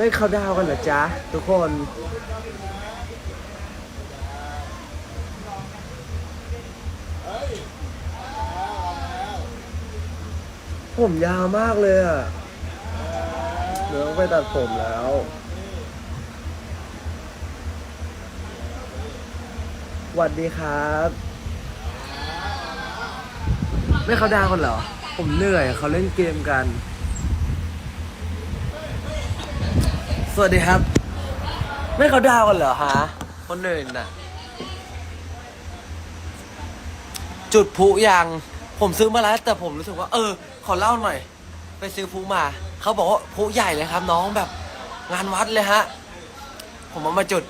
ไม่เข้าดาวกันเหรอจ๊ะ ทุกคน ผมยาวมากเลยอะเดี๋ยวต้อไปตัดผมแล้วสวัสดีครับ ไม่เขาดาวกันเหรอ ผมเหนื่อยเขาเล่นเกมกัน สวัสดีครับ ไม่เขาดาวกันเหรอฮะคนอื่นน่ะ จุดพลุยังผมซื้อมาแล้ว แต่ผมรู้สึกว่า เออ ขอเล่าหน่อย ไปซื้อพลุมา เขาบอกว่าพลุใหญ่เลยครับ น้องแบบ งานวัดเลยฮะ ผมเอามาจุด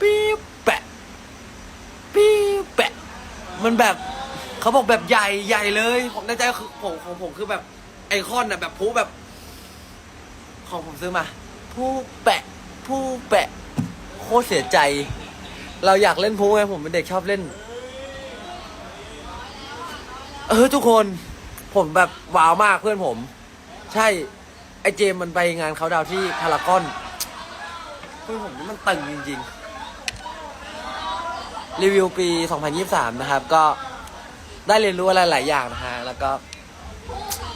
ปี๊บแปะปี๊บแปะ มันแบบเขาบอกแบบใหญ่ใหญ่เลยผมในใจคือผมของผมคือแบบไอคอนน่ะแบบพลุแบบ ของผมซื้อมา ผู้แปะ ผู้แปะ โคตรเสียใจ เราอยากเล่นพลุไงผมเป็นเด็กชอบเล่น เออทุกคนผมแบบว้าวมากเพื่อนผม ใช่ ไอเจมมันไปงานเขาดาวที่พารากอน เพื่อนผมนี่มันตึงจริง ๆ รีวิวปี 2023 นะครับ ก็ได้เรียนรู้อะไรหลายอย่างนะฮะ แล้วก็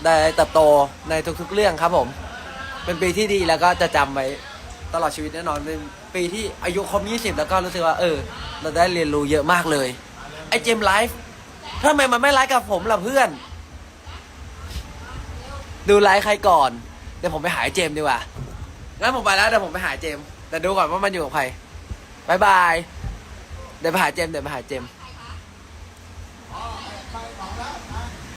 ได้เติบโตในทุกๆเรื่องครับผม เป็นปีที่ดีแล้วก็จะจำไว้ตลอดชีวิตแน่นอนเป็นปีที่อายุครบ20แล้วก็รู้สึกว่าเออ เราได้เรียนรู้เยอะมากเลย ไอเจมไลฟ์ทำไมมันไม่ไลฟ์กับผมล่ะเพื่อน ดูไลฟ์ใครก่อน เดี๋ยวผมไปหาไอ้เจมดีกว่า งั้นผมไปแล้วเดี๋ยวผมไปหาเจม แต่ดูก่อนว่ามันอยู่กับใครบายบาย เดี๋ยวไปหาเจม เดี๋ยวไปหาเจมส์